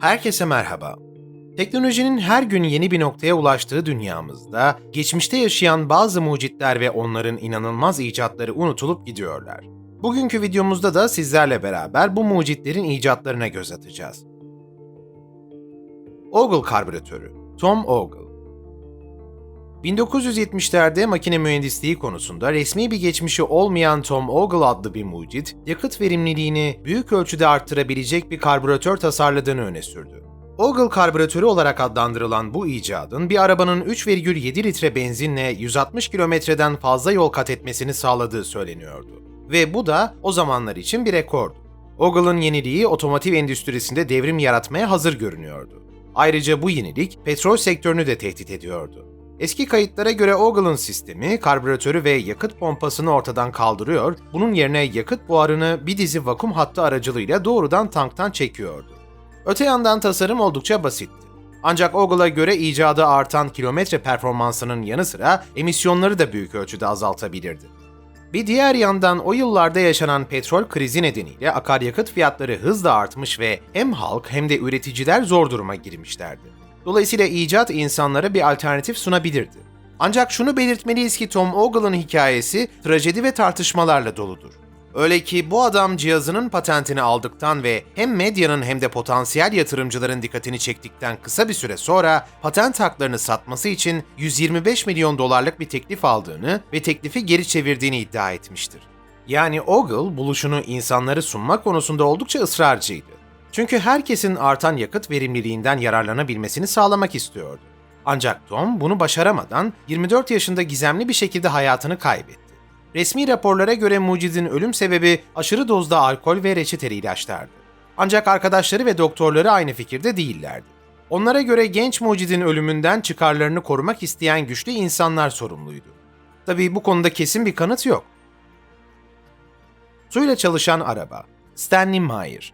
Herkese merhaba. Teknolojinin her gün yeni bir noktaya ulaştığı dünyamızda, geçmişte yaşayan bazı mucitler ve onların inanılmaz icatları unutulup gidiyorlar. Bugünkü videomuzda da sizlerle beraber bu mucitlerin icatlarına göz atacağız. Ogle karbüratörü, Tom Ogle 1970'lerde makine mühendisliği konusunda resmi bir geçmişi olmayan Tom Ogle adlı bir mucit, yakıt verimliliğini büyük ölçüde arttırabilecek bir karbüratör tasarladığını öne sürdü. Ogle karbüratörü olarak adlandırılan bu icadın bir arabanın 3,7 litre benzinle 160 kilometreden fazla yol kat etmesini sağladığı söyleniyordu. Ve bu da o zamanlar için bir rekordu. Ogle'ın yeniliği otomotiv endüstrisinde devrim yaratmaya hazır görünüyordu. Ayrıca bu yenilik petrol sektörünü de tehdit ediyordu. Eski kayıtlara göre Ogle'ın sistemi karbüratörü ve yakıt pompasını ortadan kaldırıyor, bunun yerine yakıt buharını bir dizi vakum hattı aracılığıyla doğrudan tanktan çekiyordu. Öte yandan tasarım oldukça basitti. Ancak Ogle'a göre icadı artan kilometre performansının yanı sıra emisyonları da büyük ölçüde azaltabilirdi. Bir diğer yandan o yıllarda yaşanan petrol krizi nedeniyle akaryakıt fiyatları hızla artmış ve hem halk hem de üreticiler zor duruma girmişlerdi. Dolayısıyla icat insanlara bir alternatif sunabilirdi. Ancak şunu belirtmeliyiz ki Tom Ogle'ın hikayesi trajedi ve tartışmalarla doludur. Öyle ki bu adam cihazının patentini aldıktan ve hem medyanın hem de potansiyel yatırımcıların dikkatini çektikten kısa bir süre sonra patent haklarını satması için 125 milyon dolarlık bir teklif aldığını ve teklifi geri çevirdiğini iddia etmiştir. Yani Ogle buluşunu insanları sunmak konusunda oldukça ısrarcıydı. Çünkü herkesin artan yakıt verimliliğinden yararlanabilmesini sağlamak istiyordu. Ancak Tom bunu başaramadan 24 yaşında gizemli bir şekilde hayatını kaybetti. Resmi raporlara göre mucidin ölüm sebebi aşırı dozda alkol ve reçeteli ilaçlardı. Ancak arkadaşları ve doktorları aynı fikirde değillerdi. Onlara göre genç mucidin ölümünden çıkarlarını korumak isteyen güçlü insanlar sorumluydu. Tabii bu konuda kesin bir kanıt yok. Suyla çalışan araba Stanley Meyer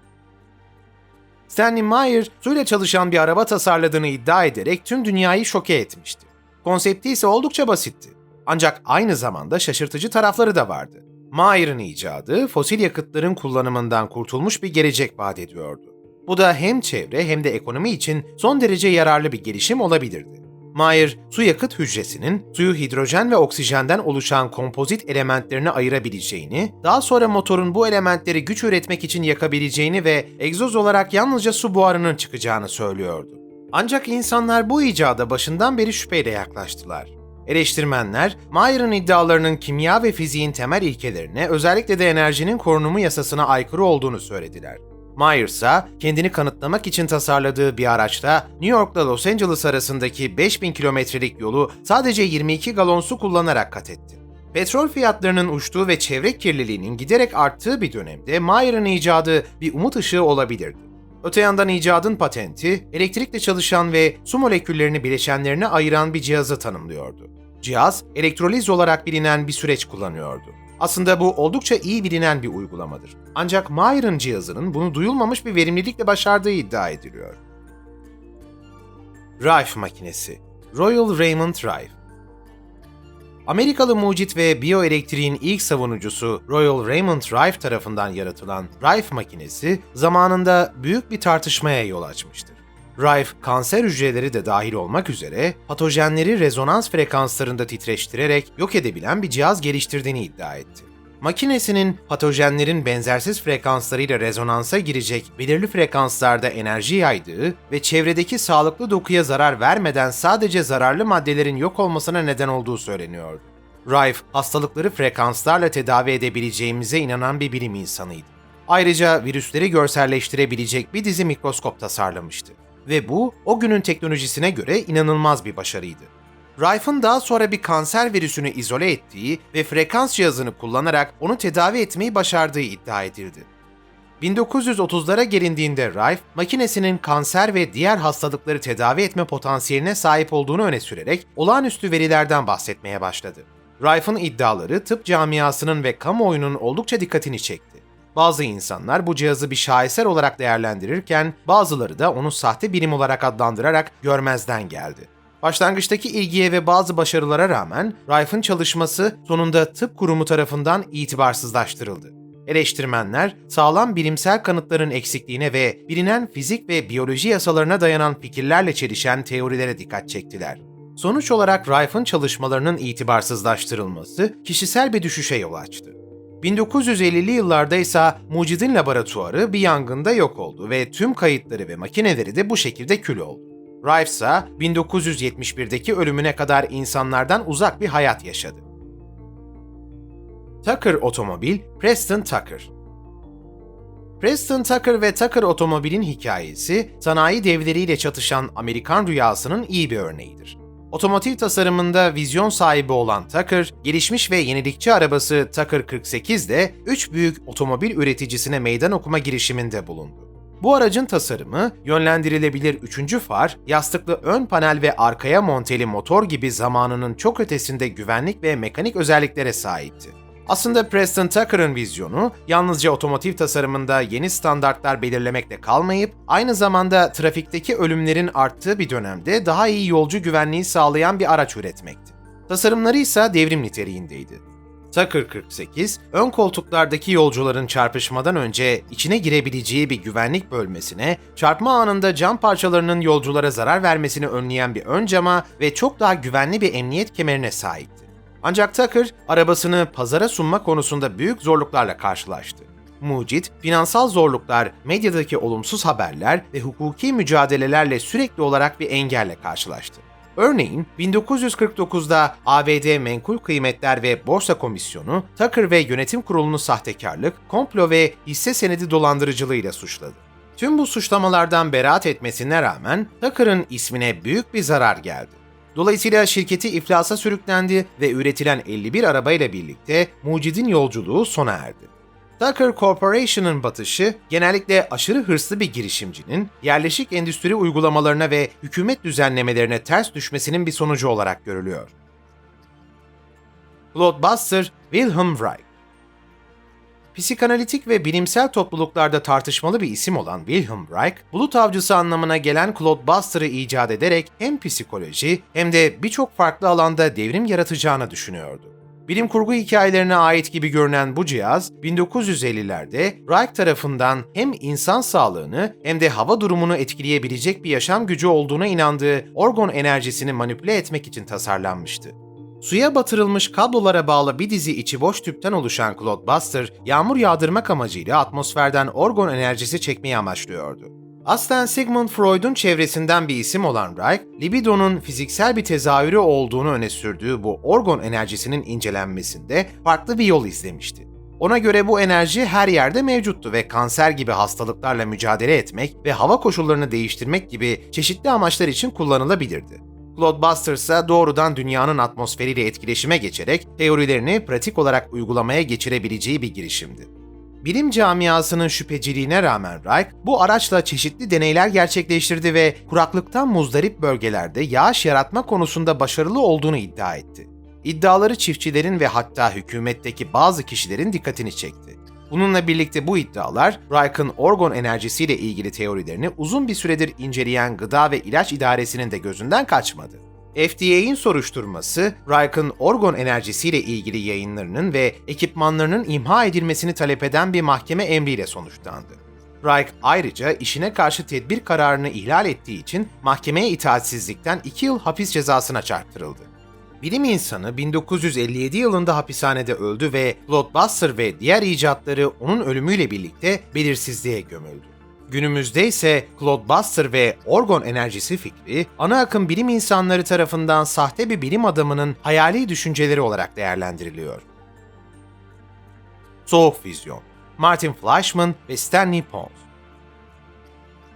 Stanley Meyer, suyla çalışan bir araba tasarladığını iddia ederek tüm dünyayı şoke etmişti. Konsepti ise oldukça basitti. Ancak aynı zamanda şaşırtıcı tarafları da vardı. Meyer'ın icadı, fosil yakıtların kullanımından kurtulmuş bir gelecek vaat ediyordu. Bu da hem çevre hem de ekonomi için son derece yararlı bir gelişim olabilirdi. Meyer, su yakıt hücresinin suyu hidrojen ve oksijenden oluşan kompozit elementlerine ayırabileceğini, daha sonra motorun bu elementleri güç üretmek için yakabileceğini ve egzoz olarak yalnızca su buharının çıkacağını söylüyordu. Ancak insanlar bu icada başından beri şüpheyle yaklaştılar. Eleştirmenler, Meyer'ın iddialarının kimya ve fiziğin temel ilkelerine, özellikle de enerjinin korunumu yasasına aykırı olduğunu söylediler. Myers ise kendini kanıtlamak için tasarladığı bir araçta New York'la Los Angeles arasındaki 5000 kilometrelik yolu sadece 22 galon su kullanarak kat etti. Petrol fiyatlarının uçtuğu ve çevre kirliliğinin giderek arttığı bir dönemde Meyer'ın icadı bir umut ışığı olabilirdi. Öte yandan icadın patenti, elektrikle çalışan ve su moleküllerini bileşenlerine ayıran bir cihazı tanımlıyordu. Cihaz, elektroliz olarak bilinen bir süreç kullanıyordu. Aslında bu oldukça iyi bilinen bir uygulamadır. Ancak Meyer'ın cihazının bunu duyulmamış bir verimlilikle başardığı iddia ediliyor. Rife makinesi Royal Raymond Rife Amerikalı mucit ve biyoelektriğin ilk savunucusu Royal Raymond Rife tarafından yaratılan Rife makinesi zamanında büyük bir tartışmaya yol açmıştır. Rife, kanser hücreleri de dahil olmak üzere patojenleri rezonans frekanslarında titreştirerek yok edebilen bir cihaz geliştirdiğini iddia etti. Makinesinin patojenlerin benzersiz frekanslarıyla rezonansa girecek belirli frekanslarda enerji yaydığı ve çevredeki sağlıklı dokuya zarar vermeden sadece zararlı maddelerin yok olmasına neden olduğu söyleniyordu. Rife, hastalıkları frekanslarla tedavi edebileceğimize inanan bir bilim insanıydı. Ayrıca virüsleri görselleştirebilecek bir dizi mikroskop tasarlamıştı. Ve bu, o günün teknolojisine göre inanılmaz bir başarıydı. Rife'ın daha sonra bir kanser virüsünü izole ettiği ve frekans cihazını kullanarak onu tedavi etmeyi başardığı iddia edildi. 1930'lara gelindiğinde Rife, makinesinin kanser ve diğer hastalıkları tedavi etme potansiyeline sahip olduğunu öne sürerek olağanüstü verilerden bahsetmeye başladı. Rife'ın iddiaları tıp camiasının ve kamuoyunun oldukça dikkatini çekti. Bazı insanlar bu cihazı bir şaheser olarak değerlendirirken bazıları da onu sahte bilim olarak adlandırarak görmezden geldi. Başlangıçtaki ilgiye ve bazı başarılara rağmen Rife'ın çalışması sonunda tıp kurumu tarafından itibarsızlaştırıldı. Eleştirmenler, sağlam bilimsel kanıtların eksikliğine ve bilinen fizik ve biyoloji yasalarına dayanan fikirlerle çelişen teorilere dikkat çektiler. Sonuç olarak Rife'ın çalışmalarının itibarsızlaştırılması kişisel bir düşüşe yol açtı. 1950'li yıllarda ise Mucid'in laboratuvarı bir yangında yok oldu ve tüm kayıtları ve makineleri de bu şekilde kül oldu. Rife ise 1971'deki ölümüne kadar insanlardan uzak bir hayat yaşadı. Tucker Otomobil, Preston Tucker Preston Tucker ve Tucker otomobilin hikayesi, sanayi devleriyle çatışan Amerikan rüyasının iyi bir örneğidir. Otomotiv tasarımında vizyon sahibi olan Tucker, gelişmiş ve yenilikçi arabası Tucker 48 de 3 büyük otomobil üreticisine meydan okuma girişiminde bulundu. Bu aracın tasarımı, yönlendirilebilir üçüncü far, yastıklı ön panel ve arkaya monteli motor gibi zamanının çok ötesinde güvenlik ve mekanik özelliklere sahipti. Aslında Preston Tucker'ın vizyonu yalnızca otomotiv tasarımında yeni standartlar belirlemekle kalmayıp aynı zamanda trafikteki ölümlerin arttığı bir dönemde daha iyi yolcu güvenliği sağlayan bir araç üretmekti. Tasarımları ise devrim niteliğindeydi. Tucker 48, ön koltuklardaki yolcuların çarpışmadan önce içine girebileceği bir güvenlik bölmesine, çarpma anında cam parçalarının yolculara zarar vermesini önleyen bir ön cama ve çok daha güvenli bir emniyet kemerine sahipti. Ancak Tucker, arabasını pazara sunma konusunda büyük zorluklarla karşılaştı. Mucit, finansal zorluklar, medyadaki olumsuz haberler ve hukuki mücadelelerle sürekli olarak bir engelle karşılaştı. Örneğin 1949'da ABD Menkul Kıymetler ve Borsa Komisyonu, Tucker ve yönetim kurulunu sahtekarlık, komplo ve hisse senedi dolandırıcılığıyla suçladı. Tüm bu suçlamalardan beraat etmesine rağmen Tucker'ın ismine büyük bir zarar geldi. Dolayısıyla şirketi iflasa sürüklendi ve üretilen 51 arabayla birlikte mucidin yolculuğu sona erdi. Tucker Corporation'ın batışı genellikle aşırı hırslı bir girişimcinin yerleşik endüstri uygulamalarına ve hükümet düzenlemelerine ters düşmesinin bir sonucu olarak görülüyor. Blockbuster Wilhelm Reich Psikanalitik ve bilimsel topluluklarda tartışmalı bir isim olan Wilhelm Reich, bulut avcısı anlamına gelen Claude Buster'ı icat ederek hem psikoloji hem de birçok farklı alanda devrim yaratacağını düşünüyordu. Bilim kurgu hikayelerine ait gibi görünen bu cihaz, 1950'lerde Reich tarafından hem insan sağlığını hem de hava durumunu etkileyebilecek bir yaşam gücü olduğuna inandığı orgon enerjisini manipüle etmek için tasarlanmıştı. Suya batırılmış kablolara bağlı bir dizi içi boş tüpten oluşan Cloudbuster, yağmur yağdırmak amacıyla atmosferden orgon enerjisi çekmeyi amaçlıyordu. Aslen Sigmund Freud'un çevresinden bir isim olan Reich, libidonun fiziksel bir tezahürü olduğunu öne sürdüğü bu orgon enerjisinin incelenmesinde farklı bir yol izlemişti. Ona göre bu enerji her yerde mevcuttu ve kanser gibi hastalıklarla mücadele etmek ve hava koşullarını değiştirmek gibi çeşitli amaçlar için kullanılabilirdi. Cloudbuster ise doğrudan dünyanın atmosferiyle etkileşime geçerek teorilerini pratik olarak uygulamaya geçirebileceği bir girişimdi. Bilim camiasının şüpheciliğine rağmen Reich bu araçla çeşitli deneyler gerçekleştirdi ve kuraklıktan muzdarip bölgelerde yağış yaratma konusunda başarılı olduğunu iddia etti. İddiaları çiftçilerin ve hatta hükümetteki bazı kişilerin dikkatini çekti. Bununla birlikte bu iddialar, Reich'ın orgon enerjisiyle ilgili teorilerini uzun bir süredir inceleyen Gıda ve İlaç İdaresi'nin de gözünden kaçmadı. FDA'in soruşturması, Reich'ın orgon enerjisiyle ilgili yayınlarının ve ekipmanlarının imha edilmesini talep eden bir mahkeme emriyle sonuçlandı. Reich ayrıca işine karşı tedbir kararını ihlal ettiği için mahkemeye itaatsizlikten 2 yıl hapis cezasına çarptırıldı. Bilim insanı 1957 yılında hapishanede öldü ve Blockbuster ve diğer icatları onun ölümüyle birlikte belirsizliğe gömüldü. Günümüzde ise Cloudbuster ve orgon enerjisi fikri, ana akım bilim insanları tarafından sahte bir bilim adamının hayali düşünceleri olarak değerlendiriliyor. Soğuk füzyon Martin Fleischmann ve Stanley Pons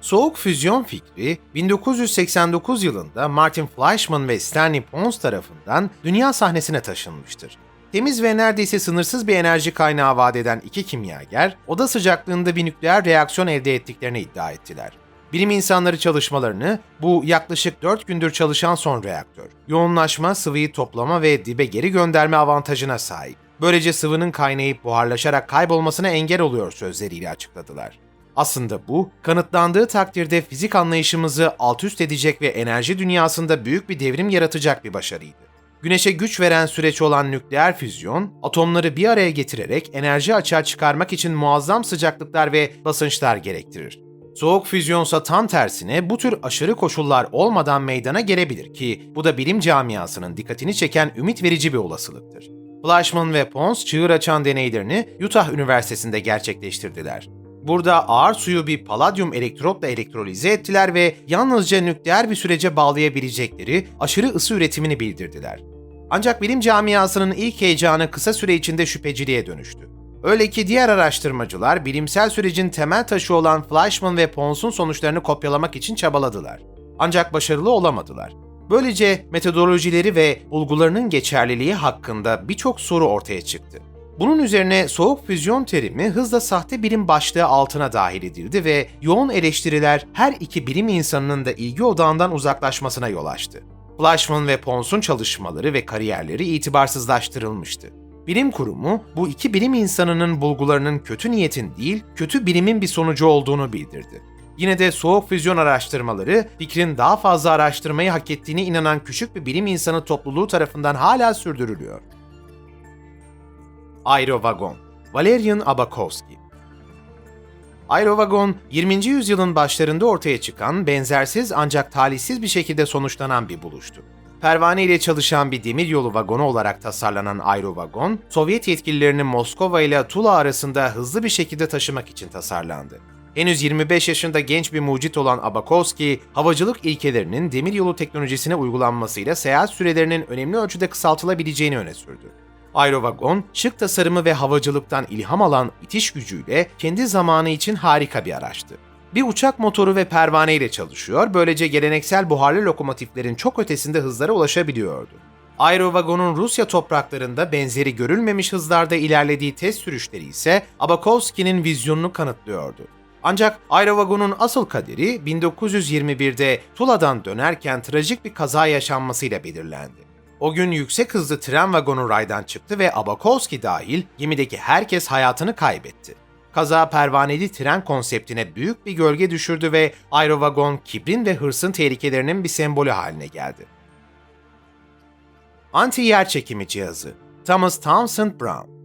Soğuk füzyon fikri 1989 yılında Martin Fleischmann ve Stanley Pons tarafından dünya sahnesine taşınmıştır. Temiz ve neredeyse sınırsız bir enerji kaynağı vaat eden iki kimyager, oda sıcaklığında bir nükleer reaksiyon elde ettiklerini iddia ettiler. Bilim insanları çalışmalarını bu yaklaşık 4 gündür çalışan son reaktör, yoğunlaşma, sıvıyı toplama ve dibe geri gönderme avantajına sahip. Böylece sıvının kaynayıp buharlaşarak kaybolmasına engel oluyor sözleriyle açıkladılar. Aslında bu, kanıtlandığı takdirde fizik anlayışımızı alt üst edecek ve enerji dünyasında büyük bir devrim yaratacak bir başarıydı. Güneşe güç veren süreç olan nükleer füzyon, atomları bir araya getirerek enerji açığa çıkarmak için muazzam sıcaklıklar ve basınçlar gerektirir. Soğuk füzyonsa tam tersine bu tür aşırı koşullar olmadan meydana gelebilir ki bu da bilim camiasının dikkatini çeken ümit verici bir olasılıktır. Fleischmann ve Pons çığır açan deneylerini Utah Üniversitesi'nde gerçekleştirdiler. Burada ağır suyu bir paladyum elektrotla elektrolize ettiler ve yalnızca nükleer bir sürece bağlayabilecekleri aşırı ısı üretimini bildirdiler. Ancak bilim camiasının ilk heyecanı kısa süre içinde şüpheciliğe dönüştü. Öyle ki diğer araştırmacılar bilimsel sürecin temel taşı olan Fleischmann ve Pons'un sonuçlarını kopyalamak için çabaladılar. Ancak başarılı olamadılar. Böylece metodolojileri ve bulgularının geçerliliği hakkında birçok soru ortaya çıktı. Bunun üzerine soğuk füzyon terimi hızla sahte bilim başlığı altına dahil edildi ve yoğun eleştiriler her iki bilim insanının da ilgi odağından uzaklaşmasına yol açtı. Fleischmann ve Pons'un çalışmaları ve kariyerleri itibarsızlaştırılmıştı. Bilim kurumu bu iki bilim insanının bulgularının kötü niyetin değil, kötü bilimin bir sonucu olduğunu bildirdi. Yine de soğuk füzyon araştırmaları fikrin daha fazla araştırmayı hak ettiğine inanan küçük bir bilim insanı topluluğu tarafından hala sürdürülüyor. Aerovagon Valerian Abakovsky Aerovagon, 20. yüzyılın başlarında ortaya çıkan, benzersiz ancak talihsiz bir şekilde sonuçlanan bir buluştu. Pervane ile çalışan bir demiryolu vagonu olarak tasarlanan Aerovagon, Sovyet yetkililerinin Moskova ile Tula arasında hızlı bir şekilde taşımak için tasarlandı. Henüz 25 yaşında genç bir mucit olan Abakovsky, havacılık ilkelerinin demiryolu teknolojisine uygulanmasıyla seyahat sürelerinin önemli ölçüde kısaltılabileceğini öne sürdü. Aerovagon, şık tasarımı ve havacılıktan ilham alan itiş gücüyle kendi zamanı için harika bir araçtı. Bir uçak motoru ve pervane ile çalışıyor, böylece geleneksel buharlı lokomotiflerin çok ötesinde hızlara ulaşabiliyordu. Aerovagon'un Rusya topraklarında benzeri görülmemiş hızlarda ilerlediği test sürüşleri ise Abakovsky'nin vizyonunu kanıtlıyordu. Ancak Aerovagon'un asıl kaderi 1921'de Tula'dan dönerken trajik bir kaza yaşanmasıyla belirlendi. O gün yüksek hızlı tren vagonu raydan çıktı ve Abakovsky dahil gemideki herkes hayatını kaybetti. Kaza pervaneli tren konseptine büyük bir gölge düşürdü ve aerovagon kibrin ve hırsın tehlikelerinin bir sembolü haline geldi. Anti yer çekimi cihazı Thomas Townsend Brown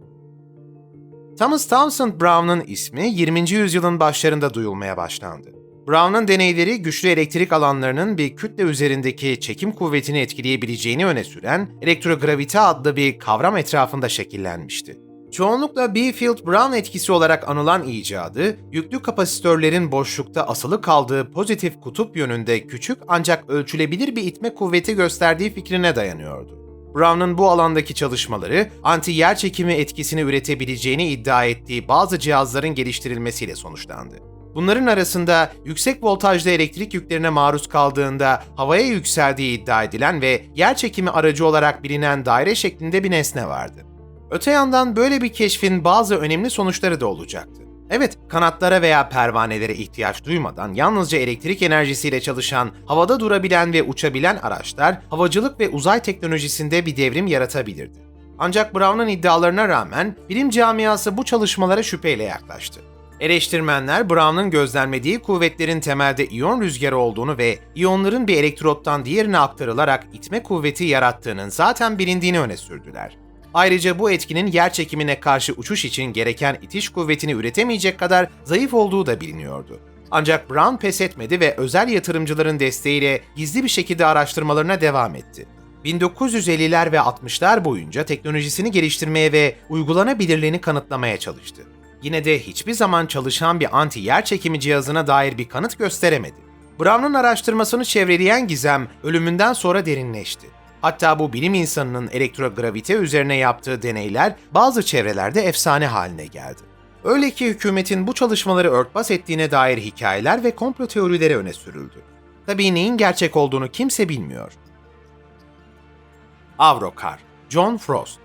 Thomas Townsend Brown'un ismi 20. yüzyılın başlarında duyulmaya başlandı. Brown'un deneyleri güçlü elektrik alanlarının bir kütle üzerindeki çekim kuvvetini etkileyebileceğini öne süren elektrogravite adlı bir kavram etrafında şekillenmişti. Çoğunlukla Beefield-Brown etkisi olarak anılan icadı, yüklü kapasitörlerin boşlukta asılı kaldığı pozitif kutup yönünde küçük ancak ölçülebilir bir itme kuvveti gösterdiği fikrine dayanıyordu. Brown'un bu alandaki çalışmaları, anti yer çekimi etkisini üretebileceğini iddia ettiği bazı cihazların geliştirilmesiyle sonuçlandı. Bunların arasında yüksek voltajlı elektrik yüklerine maruz kaldığında havaya yükseldiği iddia edilen ve yer çekimi aracı olarak bilinen daire şeklinde bir nesne vardı. Öte yandan böyle bir keşfin bazı önemli sonuçları da olacaktı. Evet, kanatlara veya pervanelere ihtiyaç duymadan yalnızca elektrik enerjisiyle çalışan, havada durabilen ve uçabilen araçlar havacılık ve uzay teknolojisinde bir devrim yaratabilirdi. Ancak Brown'un iddialarına rağmen bilim camiası bu çalışmalara şüpheyle yaklaştı. Eleştirmenler Brown'un gözlemlediği kuvvetlerin temelde iyon rüzgarı olduğunu ve iyonların bir elektrottan diğerine aktarılarak itme kuvveti yarattığının zaten bilindiğini öne sürdüler. Ayrıca bu etkinin yer çekimine karşı uçuş için gereken itiş kuvvetini üretemeyecek kadar zayıf olduğu da biliniyordu. Ancak Brown pes etmedi ve özel yatırımcıların desteğiyle gizli bir şekilde araştırmalarına devam etti. 1950'ler ve 60'lar boyunca teknolojisini geliştirmeye ve uygulanabilirliğini kanıtlamaya çalıştı. Yine de hiçbir zaman çalışan bir anti yer çekimi cihazına dair bir kanıt gösteremedi. Brown'un araştırmasını çevreleyen gizem ölümünden sonra derinleşti. Hatta bu bilim insanının elektrogravite üzerine yaptığı deneyler bazı çevrelerde efsane haline geldi. Öyle ki hükümetin bu çalışmaları örtbas ettiğine dair hikayeler ve komplo teorileri öne sürüldü. Tabii neyin gerçek olduğunu kimse bilmiyor. Avrokar, John Frost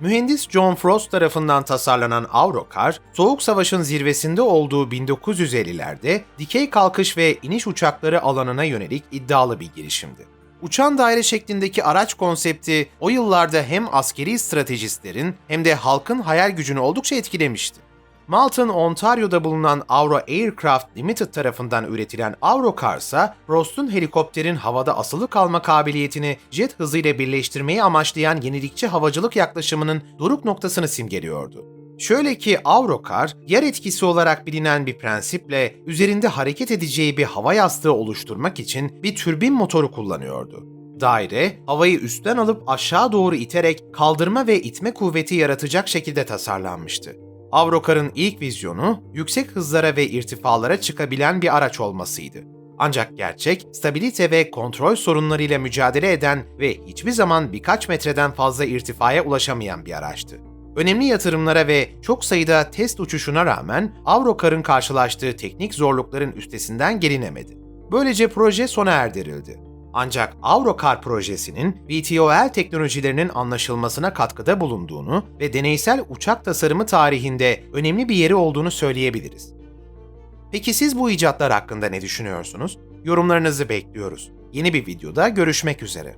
Mühendis John Frost tarafından tasarlanan Avrokar, Soğuk Savaş'ın zirvesinde olduğu 1950'lerde dikey kalkış ve iniş uçakları alanına yönelik iddialı bir girişimdi. Uçan daire şeklindeki araç konsepti o yıllarda hem askeri stratejistlerin hem de halkın hayal gücünü oldukça etkilemişti. Malton, Ontario'da bulunan Avro Aircraft Limited tarafından üretilen Avrokar ise Prost'un helikopterin havada asılı kalma kabiliyetini jet hızıyla birleştirmeyi amaçlayan yenilikçi havacılık yaklaşımının doruk noktasını simgeliyordu. Şöyle ki Avrokar, yer etkisi olarak bilinen bir prensiple üzerinde hareket edeceği bir hava yastığı oluşturmak için bir türbin motoru kullanıyordu. Daire, havayı üstten alıp aşağı doğru iterek kaldırma ve itme kuvveti yaratacak şekilde tasarlanmıştı. Avrokar'ın ilk vizyonu, yüksek hızlara ve irtifalara çıkabilen bir araç olmasıydı. Ancak gerçek, stabilite ve kontrol sorunlarıyla mücadele eden ve hiçbir zaman birkaç metreden fazla irtifaya ulaşamayan bir araçtı. Önemli yatırımlara ve çok sayıda test uçuşuna rağmen Avrokar'ın karşılaştığı teknik zorlukların üstesinden gelinemedi. Böylece proje sona erdirildi. Ancak Avrokar projesinin VTOL teknolojilerinin anlaşılmasına katkıda bulunduğunu ve deneysel uçak tasarımı tarihinde önemli bir yeri olduğunu söyleyebiliriz. Peki siz bu icatlar hakkında ne düşünüyorsunuz? Yorumlarınızı bekliyoruz. Yeni bir videoda görüşmek üzere.